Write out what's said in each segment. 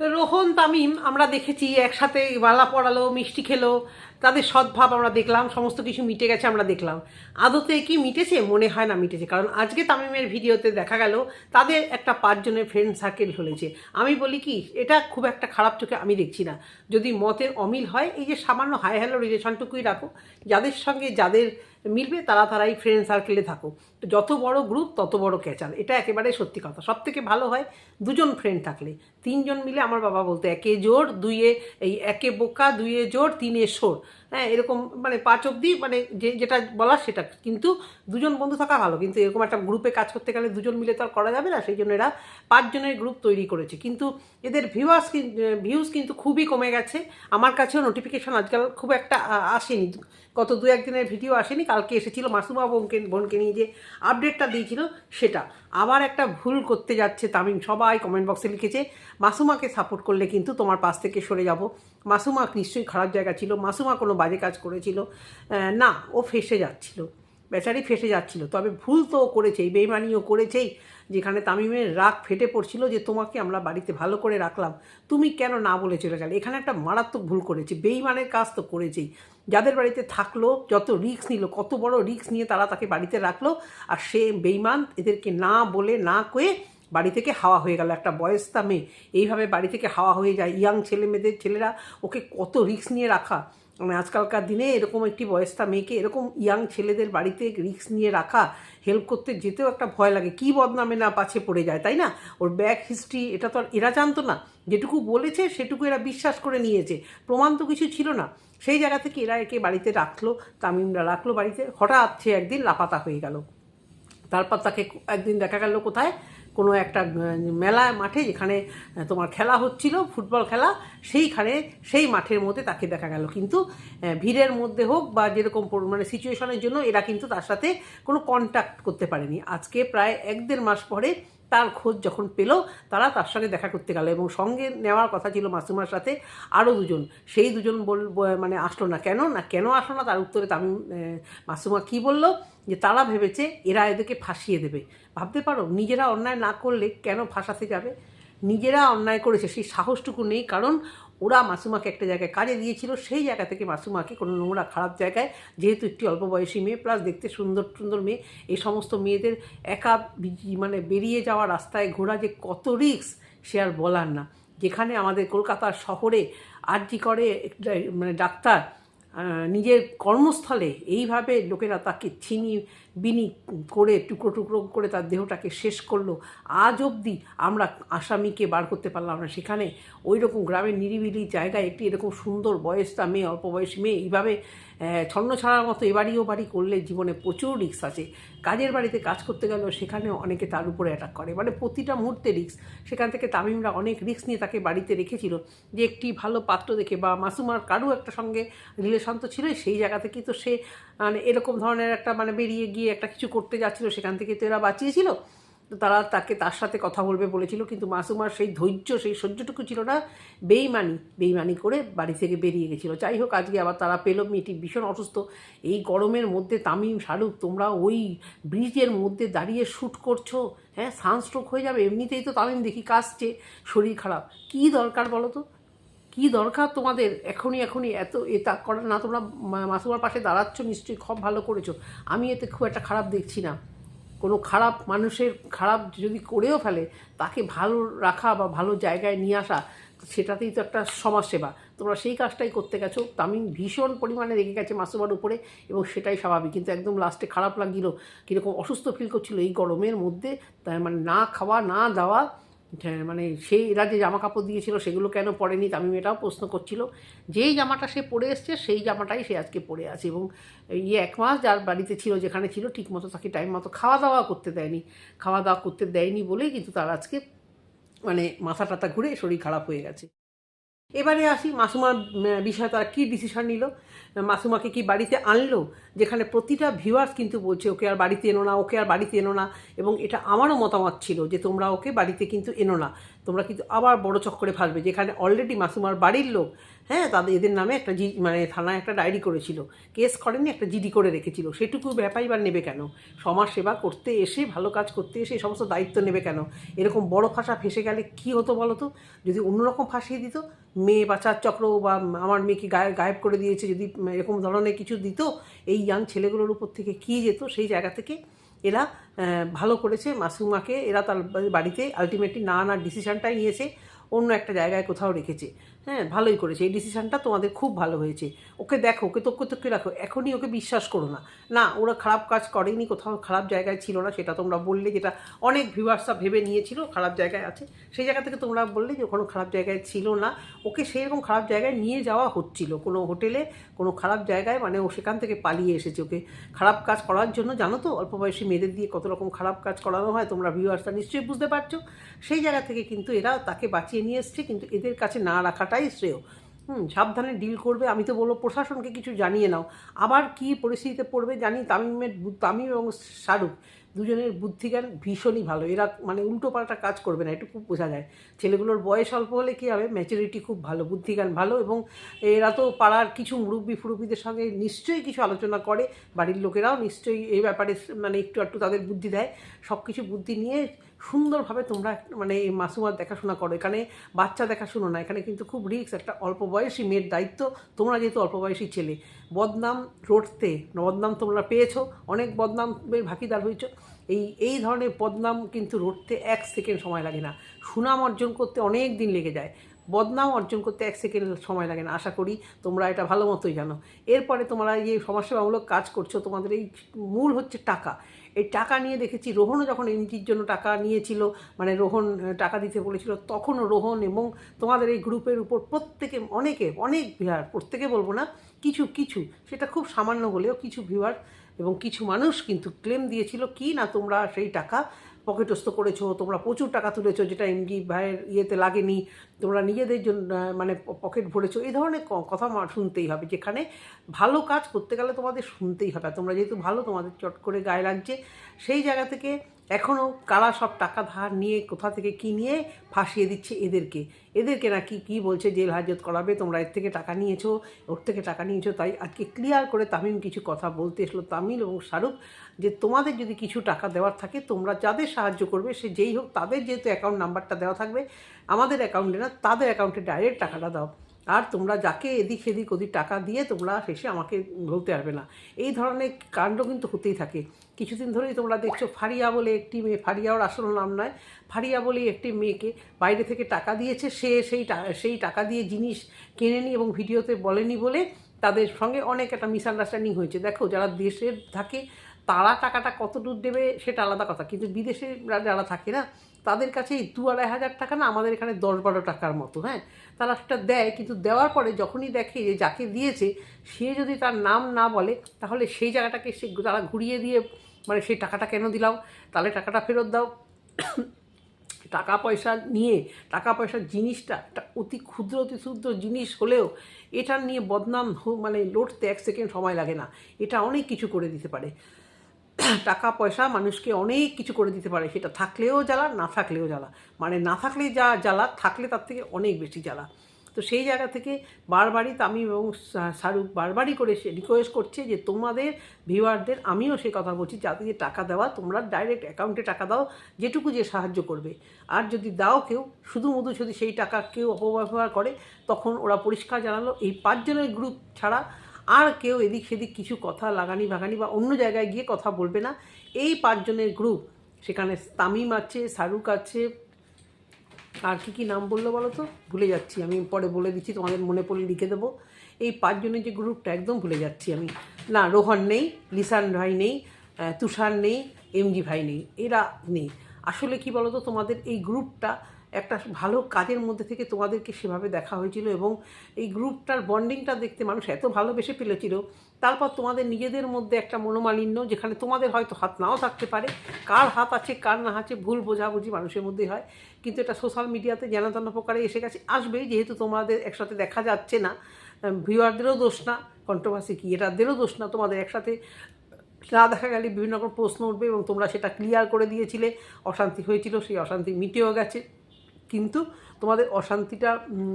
রোহন, তামিম, আমরা দেখেছি, একসাথে মালা পড়ালো, মিষ্টি খেলো। তাদের সদ্ভাব আমরা দেখলাম, সমস্ত কিছু মিটে গেছে আমরা দেখলাম। আদতে কি মিটেছে? মনে হয় না মিটেছে, কারণ আজকে তামিমের ভিডিওতে দেখা গেল, তাদের একটা পাঁচজনের ফ্রেন্ড সার্কেল হলেছে। আমি বলি কি, এটা খুব একটা খারাপ চোখে আমি দেখছি না। যদি মতের অমিল হয়, এই যে সামান্য হাই হ্যালো রিলেশনটুকুই রাখো, যাদের সঙ্গে যাদের মিলবে, তারা তারাই ফ্রেন্ড সার্কেলে থাকো যত বড় গ্রুপ তত বড় ক্যাচাল এটা একেবারে সত্যি কথা। সব থেকে ভালো হয়, দুজন ফ্রেন্ড থাকলে। তিনজন মিলে আমার বাবা বলতো, একে জোর, দুইয়ে এই একে বোকা, দুইয়ে জোর, তিনে সোর। হ্যাঁ এরকম মানে পাঁচ অব্দি মানে যে, যেটা বলার সেটা। কিন্তু দুজন বন্ধু থাকা ভালো। কিন্তু এরকম একটা গ্রুপে কাজ করতে গেলে দুজন মিলে তো আর করা যাবে না, সেই জন্য এরা পাঁচজনের গ্রুপ তৈরি করেছে। কিন্তু এদের ভিউয়ার্স ভিউজ কিন্তু খুবই কমে গেছে। আমার কাছেও নোটিফিকেশন আজকাল খুব একটা আসেনি। গত দু, একদিনের ভিডিও আসেনি। কালকে এসেছিল মাসুমা বোনকে বোনকে নিয়ে যে আপডেটটা দিয়েছিল সেটা। আবার একটা ভুল করতে যাচ্ছে তামিম। সবাই কমেন্ট বক্সে লিখেছে, মাসুমাকে সাপোর্ট করলে কিন্তু তোমার পাশ থেকে সরে যাব। মাসুমা নিশ্চয়ই খারাপ জায়গা ছিল। মাসুমা কোনো বাজে কাজ করেছিল। না, ও ফেসে যাচ্ছিল। বেচারি ফেসে যাচ্ছিল। তবে ভুল তো ও করেছেই বেইমানিও করেছেই। যেখানে তামিমের রাগ ফেটে পড়ছিল যে, তোমাকে আমরা বাড়িতে ভালো করে রাখলাম। তুমি কেন না বলে চলে গেলে? এখানে একটা মারাত্মক ভুল করেছে। বেইমানের কাজ তো করেছেই। যাদের বাড়িতে থাকল, যত রিক্স নিল, কত বড় রিস্ক নিয়ে তারা তাকে বাড়িতে রাখল, আর সে বেইমান, এদেরকে না বলে, না কয়ে বাড়ি থেকে হাওয়া হয়ে গেল। একটা বয়স্তা মেয়ে, এইভাবে বাড়ি থেকে হাওয়া হয়ে যায়। ইয়াং ছেলে মেয়েদের ছেলেরা, ওকে কত রিস্ক নিয়ে রাখা? মানে আজকালকার দিনে এরকম একটি বয়স্তা মেয়েকে এরকম ইয়াং ছেলেদের বাড়িতে রিস্ক নিয়ে রাখা হেল্প করতে যেতেও একটা ভয় লাগে। কী বদনামে না পাছে পড়ে যায়, তাই না? ওর ব্যাক হিস্ট্রি এটা তো আর এরা জানতো না। যেটুকু বলেছে, সেটুকু এরা বিশ্বাস করে নিয়েছে। প্রমাণ তো কিছু ছিল না। সেই জায়গা থেকে এরা একে বাড়িতে রাখল, তামিমরা রাখল বাড়িতে। হঠাৎ সে একদিন লাপাতা হয়ে গেল। তারপর তাকে একদিন দেখা গেল কোথায়? কোনো একটা মেলা মাঠে যেখানে তোমার খেলা হচ্ছিল, ফুটবল খেলা, সেইখানে, সেই মাঠের মধ্যে তাকে দেখা গেল। কিন্তু ভিড়ের মধ্যে হোক বা যেরকম মানে সিচুয়েশনের জন্য এরা কিন্তু তার সাথে কোনো কন্ট্যাক্ট করতে পারেনি। আজকে প্রায় এক দেড় মাস পরে তার খোঁজ যখন পেল, তারা তার সঙ্গে দেখা করতে গেল এবং সঙ্গে নেওয়ার কথা ছিল মাসুমার সাথে আরও দুজন। সেই দুজন বল মানে আসলো না। কেন? না কেন আসলো না? তার উত্তরে তামিম মাসুমা কি বলল? যে তারা ভেবেছে এরা এদেরকে ফাঁসিয়ে দেবে। ভাবতে পারো, নিজেরা অন্যায় না করলে কেন ফাঁসাতে যাবে? নিজেরা অন্যায় করেছে, সেই সাহসটুকু নেই। কারণ ওরা মাসুমাকে একটা জায়গায় কাজে দিয়েছিল, সেই জায়গা থেকে মাসুমাকে কোনো নোংরা খারাপ জায়গায়, যেহেতু একটি অল্প বয়সী মেয়ে প্লাস দেখতে সুন্দর সুন্দর মেয়ে, এই সমস্ত মেয়েদের একা মানে বেরিয়ে যাওয়া রাস্তায় ঘোরা যে কত রিস্ক সে আর বলার না। যেখানে আমাদের কলকাতার শহরে আরজি করে মানে ডাক্তার নিজের কর্মস্থলে, এইভাবে লোকেরা তাকে ছিনি বিনি করে, টুকরো টুকরো করে তার দেহটাকে শেষ করল। আজ অবধি আমরা আসামিকে বার করতে পারলাম না। সেখানে ওই রকম গ্রামের নিরিবিলি জায়গায় একটি এরকম সুন্দর বয়সটা মেয়ে, অল্প বয়সী মেয়ে এইভাবে ছন্ন ছাড়ার মতো এবাড়ি ও বাড়ি করলে জীবনে প্রচুর রিস্ক আছে। কাজের বাড়িতে কাজ করতে গেলেও সেখানে অনেকে তার উপরে অ্যাটাক করে। মানে প্রতিটা মুহূর্তে রিস্ক। সেখান থেকে তামিমরা অনেক রিস্ক নিয়ে তাকে বাড়িতে রেখেছিল। যে একটি ভালো পাত্র দেখে বা মাসুমার কারও একটা সঙ্গে রিলেশন তো ছিলই, সেই জায়গা থেকেই তো সে মানে এরকম ধরনের একটা মানে বেরিয়ে গিয়ে একটা কিছু করতে যাচ্ছিল, সেখান থেকে তো এরা বাঁচিয়েছিল। তো তারা তাকে তার সাথে কথা বলবে বলেছিল, কিন্তু মাসুমার সেই ধৈর্য, সেই সহ্যটুকু ছিল না। বেইমানি বেইমানি করে বাড়ি থেকে বেরিয়ে গেছিল। যাই হোক, আজকে আবার তারা পেল, মেয়েটি ভীষণ অসুস্থ। এই গরমের মধ্যে তামিম, শাহরুখ, তোমরা ওই ব্রিজের মধ্যে দাঁড়িয়ে শ্যুট করছ? হ্যাঁ সানস্ট্রোক হয়ে যাবে? এমনিতেই তো তামিম দেখি কাশছে, শরীর খারাপ। কী দরকার বলো তো? কী দরকার তোমাদের? এখনই এখনই এত এটা করার না, তোমরা মাসুমার পাশে দাঁড়াচ্ছ, নিশ্চয়ই খুব ভালো করেছ। আমি এতে খুব একটা খারাপ দেখছি না। কোনো খারাপ মানুষের খারাপ যদি করেও ফেলে, তাকে ভালো রাখা বা ভালো জায়গায় নিয়ে আসা, সেটাতেই তো একটা সমাজসেবা। তোমরা সেই কাজটাই করতে গেছো। তামিম ভীষণ পরিমাণে রেগে গেছে মাসুমার উপরে, এবং সেটাই স্বাভাবিক। কিন্তু একদম লাস্টে খারাপ লাগছিল কীরকম অসুস্থ ফিল করছিল এই গরমের মধ্যে। মানে না খাওয়া, না দাওয়া মানে সেই এরা যে জামা কাপড় দিয়েছিল সেগুলো কেন পরেনি তামি মেয়েটাও প্রশ্ন করছিল। যেই জামাটা সে পরে এসছে, সেই জামাটাই সে আজকে পরে আছে এবং ইয়ে এক মাস যার বাড়িতে ছিল, যেখানে ছিল, ঠিক মতো তাকে টাইম মতো খাওয়া দাওয়া করতে দেয়নি। খাওয়া দাওয়া করতে দেয়নি বলেই কিন্তু তার আজকে মানে মাথা টাথা ঘুরে শরীর খারাপ হয়ে গেছে। এবারে আসি মাসুমার বিষয়ে তারা কী ডিসিশন নিল? মাসুমাকে কি বাড়িতে আনলো? যেখানে প্রতিটা ভিউয়ার্স কিন্তু বলছে, ওকে আর বাড়িতে এনো না, ওকে আর বাড়িতে এনো না। এবং এটা আমারও মতামত ছিল যে, তোমরা ওকে বাড়িতে কিন্তু এনো না। তোমরা কিন্তু আবার বড় চক্করে ফাঁসবে। যেখানে অলরেডি মাসুমার বাড়ির লোক হ্যাঁ তাদের এদের নামে একটা জি মানে থানায় একটা ডায়েরি করেছিল। কেস করেনি একটা জিডি করে রেখেছিল। সেটুকু ব্যাপারই বা নেবে কেন? সমাজ সেবা করতে এসে, ভালো কাজ করতে এসে এই সমস্ত দায়িত্ব নেবে কেন? এরকম বড় ফাঁসা ফেসে গেলে কি হতো বলো তো যদি অন্যরকম ফাঁসিয়ে দিত, মেয়ে বাচ্চার চক্র বা আমার মেয়েকে গায়ে, গায়েব করে দিয়েছে, যদি এরকম ধরনের কিছু দিত, এই ইয়াং ছেলেগুলোর উপর থেকে কি যেত? সেই জায়গা থেকে এরা ভালো করেছে। মাসুমাকে এরা তার বাড়িতে আলটিমেটলি না না ডিসিশনটাই নিয়েছে। অন্য একটা জায়গায় কোথাও রেখেছে। হ্যাঁ ভালোই করেছে। এই ডিসিশানটা তোমাদের খুব ভালো হয়েছে। ওকে দেখো, ওকে তোকে তোকে রাখো। এখনই ওকে বিশ্বাস করো না। না, ওরা খারাপ কাজ করেনি, কোথাও খারাপ জায়গায় ছিল না, সেটা তোমরা বললে, যেটা অনেক ভিউয়ার্সরা ভেবে নিয়েছিল, খারাপ জায়গায় আছে। সেই জায়গা থেকে তোমরা বললে যে কোনো খারাপ জায়গায় ছিল না। ওকে সেরকম খারাপ জায়গায় নিয়ে যাওয়া হচ্ছিল। কোনো হোটেলে, কোনো খারাপ জায়গায় মানে ও সেখান থেকে পালিয়ে এসেছে ওকে। খারাপ কাজ করার জন্য, জানো তো, অল্প বয়সী মেয়েদের দিয়ে কত রকম খারাপ কাজ করানো হয়, তোমরা ভিউয়ার্সরা নিশ্চয়ই বুঝতে পারছ। সেই জায়গা থেকে কিন্তু এরা তাকে বাঁচিয়ে নিয়ে এসছে, কিন্তু এদের কাছে না রাখাটাই শ্রেয়। হুম, সাবধানে ডিল করবে। আমি তো বলব, প্রশাসনকে কিছু জানিয়ে নাও। আবার কি পরিস্থিতিতে পড়বে জানি তামিমের তামিম এবং শাহরুখ দুজনের বুদ্ধিজ্ঞান ভীষণই ভালো। এরা মানে উল্টো পাল্টা কাজ করবে না, এটুকু বোঝা যায়। ছেলেগুলোর বয়স অল্প হলে কী হবে? ম্যাচুরিটি খুব ভালো, বুদ্ধিজ্ঞান ভালো এবং এরা তো পাড়ার কিছু মুরব্বী ফুরব্বীদের সঙ্গে নিশ্চয়ই কিছু আলোচনা করে। বাড়ির লোকেরাও নিশ্চয়ই এই ব্যাপারে মানে একটু একটু তাদের বুদ্ধি দেয়। সব কিছু বুদ্ধি নিয়ে সুন্দরভাবে তোমরা মানে এই মাসুমার দেখাশোনা করো। এখানে বাচ্চা দেখাশুনো না, এখানে কিন্তু খুব রিক্স একটা অল্প বয়সী মেয়ের দায়িত্ব। তোমরা যেহেতু অল্প বয়সী ছেলে, বদনাম রোডতে বদনাম তোমরা পেয়েছ, অনেক বদনামের ভাকিদার হয়েছো। এই এই ধরনের বদনাম কিন্তু রোডতে এক সেকেন্ড সময় লাগে না। সুনাম অর্জন করতে অনেক দিন লেগে যায়। বদনাম অর্জন করতে এক সেকেন্ড সময় লাগে না। আশা করি তোমরা এটা ভালো মতোই জানো। এরপরে তোমরা এই সমাজসেবামূলক কাজ করছ, তোমাদের এই মূল হচ্ছে টাকা। এই টাকা নিয়ে দেখেছি, রোহনও যখন এমটির জন্য টাকা নিয়েছিল মানে রোহন টাকা দিতে বলেছিল, তখনও রোহন এবং তোমাদের এই গ্রুপের উপর প্রত্যেকে, অনেকে, অনেক ভিউয়ার প্রত্যেকে বলব না, কিছু কিছু, সেটা খুব সামান্য হলেও কিছু ভিউয়ার এবং কিছু মানুষ কিন্তু ক্লেম দিয়েছিল, কি না তোমরা সেই টাকা পকেটস্থ করেছ, তোমরা প্রচুর টাকা তুলেছো যেটা এমডি ভাইয়ের ইয়েতে লাগেনি, তোমরা নিজেদের জন্য মানে পকেট ভরেছো, এই ধরনের কথা শুনতেই হবে। যেখানে ভালো কাজ করতে গেলে তোমাদের শুনতেই হবে। তোমরা যেহেতু ভালো, তোমাদের চট করে গায়ে লাগছে, সেই জায়গা থেকে এখনও কারা সব টাকা ধার নিয়ে, কোথা থেকে কী নিয়ে ফাঁসিয়ে দিচ্ছে এদেরকে? এদেরকে নাকি কী বলছে, জেল হাজত করাবে, তোমরা এর থেকে টাকা নিয়েছো, ওর থেকে টাকা নিয়েছো। তাই আজকে ক্লিয়ার করে তামিম কিছু কথা বলতে এসলো। তামিল এবং শাহরুখ, যে তোমাদের যদি কিছু টাকা দেওয়ার থাকে, তোমরা যাদের সাহায্য করবে, সে যেই হোক, তাদের যেহেতু অ্যাকাউন্ট নাম্বারটা দেওয়া থাকবে, আমাদের অ্যাকাউন্টে না, তাদের অ্যাকাউন্টে ডাইরেক্ট টাকাটা দাও। আর তোমরা যাকে এদিক সেদিক ওদিক টাকা দিয়ে তোমরা শেষে আমাকে বলতে পারবে না। এই ধরনের কাণ্ড কিন্তু হতেই থাকে। কিছুদিন ধরেই তোমরা দেখছ ফারিয়া বলে একটি মেয়ে ফারিয়া ওর আসল নাম নয়, ফারিয়া বলে একটি মেয়েকে বাইরে থেকে টাকা দিয়েছে, সে সেই সেই টাকা দিয়ে জিনিস কেনেনি এবং ভিডিওতে বলেনি বলে তাদের সঙ্গে অনেক একটা মিসআন্ডারস্ট্যান্ডিং হয়েছে। দেখো, যারা দেশের থাকে, তারা টাকাটা কত দূর দেবে সেটা আলাদা কথা। কিন্তু বিদেশে যারা থাকে না তাদের কাছে এই দু আড়াই হাজার টাকা না আমাদের এখানে দশ বারো টাকার মতো হ্যাঁ? তারা সেটা দেয়, কিন্তু দেওয়ার পরে যখনই দেখে যে যাকে দিয়েছে, সে যদি তার নাম না বলে, তাহলে সেই জায়গাটাকে সে তারা ঘুরিয়ে দিয়ে মানে সেই টাকাটা কেন দিলাম? তাহলে টাকাটা ফেরত দাও। টাকা পয়সা নিয়ে, টাকা পয়সার জিনিসটা, একটা অতি ক্ষুদ্র অতি ক্ষুদ্র জিনিস হলেও এটা নিয়ে বদনাম মানে লড়তে এক সেকেন্ড সময় লাগে না। এটা অনেক কিছু করে দিতে পারে। টাকা পয়সা মানুষকে অনেক কিছু করে দিতে পারে। সেটা থাকলেও জ্বালা, না থাকলেও জ্বালা। মানে না থাকলে যা জ্বালা, থাকলে তার থেকে অনেক বেশি জ্বালা। তো সেই জায়গা থেকে বারবারই তামিম এবং শাহরুখ বারবারই করে সে রিকোয়েস্ট করছে যে তোমাদের ভিউয়ারদের আমিও সে কথা বলছি যাদের যে টাকা দেওয়া, তোমরা ডাইরেক্ট অ্যাকাউন্টে টাকা দাও, যেটুকু যে সাহায্য করবে। আর যদি দাও কেউ শুধু মধু যদি সেই টাকা কেউ অপব্যবহার করে, তখন ওরা পরিষ্কার জানালো, এই পাঁচজনের গ্রুপ ছাড়া আর কেউ এদিক সেদিক কিছু কথা লাগানি ভাগানি বা অন্য জায়গায় গিয়ে কথা বলবে না। এই পাঁচজনের গ্রুপ সেখানে তামিম আছে, শাহরুখ আছে। আর কি কি নাম বলল বলো তো? ভুলে যাচ্ছি আমি, পরে বলে দিচ্ছি, তোমাদের মনে পড়লে লিখে দেবো। এই পাঁচজনের যে গ্রুপটা একদম ভুলে যাচ্ছি আমি। না, রোহন নেই, লিসান ভাই নেই তুষার নেই, এমজি ভাই নেই, এরা নেই। আসলে কি বলো তো, তোমাদের এই গ্রুপটা একটা ভালো কাজের মধ্যে থেকে তোমাদেরকে সেভাবে দেখা হয়েছিল এবং এই গ্রুপটার বন্ডিংটা দেখতে মানুষ এত ভালোবেসে ফেলেছিল। তারপর তোমাদের নিজেদের মধ্যে একটা মনোমালিন্য যেখানে তোমাদের হয়তো হাত নাও থাকতে পারে। কার হাত আছে, কার না আছে, ভুল বোঝাবুঝি মানুষের মধ্যেই হয়। কিন্তু এটা সোশ্যাল মিডিয়াতে যেন প্রকারে এসে গেছে। আসবেই, যেহেতু তোমাদের একসাথে দেখা যাচ্ছে না ভিউয়ারদেরও দোষ না কন্ট্রোভার্সি কি এটাদেরও দোষ না, তোমাদের একসাথে না দেখা গেলে বিভিন্ন রকম প্রশ্ন উঠবে এবং তোমরা সেটা ক্লিয়ার করে দিয়েছিলে। অশান্তি হয়েছিল, সেই অশান্তি মিটেও গেছে। কিন্তু তোমাদের অশান্তিটা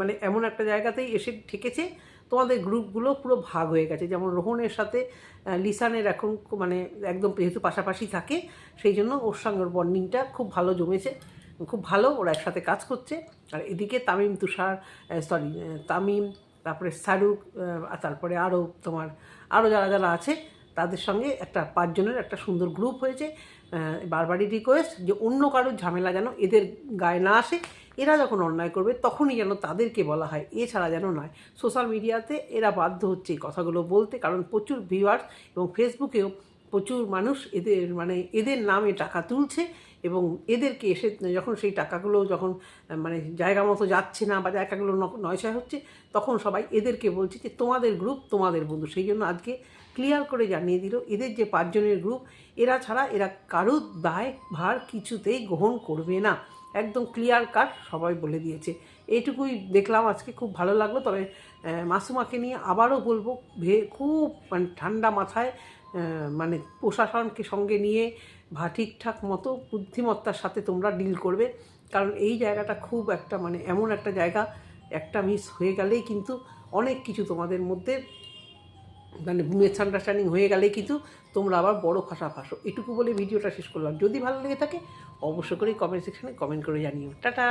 মানে এমন একটা জায়গাতেই এসে ঠেকেছে, তোমাদের গ্রুপগুলো পুরো ভাগ হয়ে গেছে। যেমন রোহনের সাথে লিসানের এখন মানে একদম যেহেতু পাশাপাশি থাকে, সেই জন্য ওর সঙ্গে বন্ডিংটা খুব ভালো জমেছে, খুব ভালো ওরা একসাথে কাজ করছে। আর এদিকে তামিম, তুষার সরি তামিম, তারপরে শাহরুখ তারপরে আরও তোমার, আরও যারা যারা আছে, তাদের সঙ্গে একটা পাঁচজনের একটা সুন্দর গ্রুপ হয়েছে। বারবারই রিকোয়েস্ট যে অন্য কারোর ঝামেলা যেন এদের গায়ে না আসে এরা যখন অন্যায় করবে, তখনই যেন তাদেরকে বলা হয়। এছাড়া যেন নয় সোশ্যাল মিডিয়াতে এরা বাধ্য হচ্ছে এই কথাগুলো বলতে, কারণ প্রচুর ভিউয়ার্স এবং ফেসবুকেও প্রচুর মানুষ এদের মানে এদের নামে টাকা তুলছে এবং এদেরকে এসে যখন সেই টাকাগুলো যখন মানে জায়গা মতো যাচ্ছে না বা জায়গাগুলো নয়ছয় হচ্ছে, তখন সবাই এদেরকে বলছে যে, তোমাদের গ্রুপ তোমাদের বন্ধু। সেই জন্য আজকে ক্লিয়ার করে জানিয়ে দিল, এদের যে পাঁচজনের গ্রুপ এরা ছাড়া এরা কারোর দায় ভার কিছুতেই গ্রহণ করবে না। একদম ক্লিয়ার কাট সবাই বলে দিয়েছে। এইটুকুই দেখলাম, আজকে খুব ভালো লাগল। তবে মাসুমাকে নিয়ে আবারও বলব, ভে, খুব মানে ঠান্ডা মাথায় মানে প্রশাসনকে সঙ্গে নিয়ে ভা, ঠিকঠাক মতো বুদ্ধিমত্তার সাথে তোমরা ডিল করবে। কারণ এই জায়গাটা খুব একটা মানে এমন একটা জায়গা, একটা মিস হয়ে গেলেই কিন্তু অনেক কিছু তোমাদের মধ্যে মানে মিসআন্ডারস্ট্যান্ডিং হয়ে গেলে কিন্তু তোমরা আবার বড় ভাষা ফাঁসো এটুকু বলে ভিডিওটা শেষ করলাম। যদি ভালো লেগে থাকে অবশ্য করে কমেন্ট সেকশানে কমেন্ট করে জানিও। টাটা!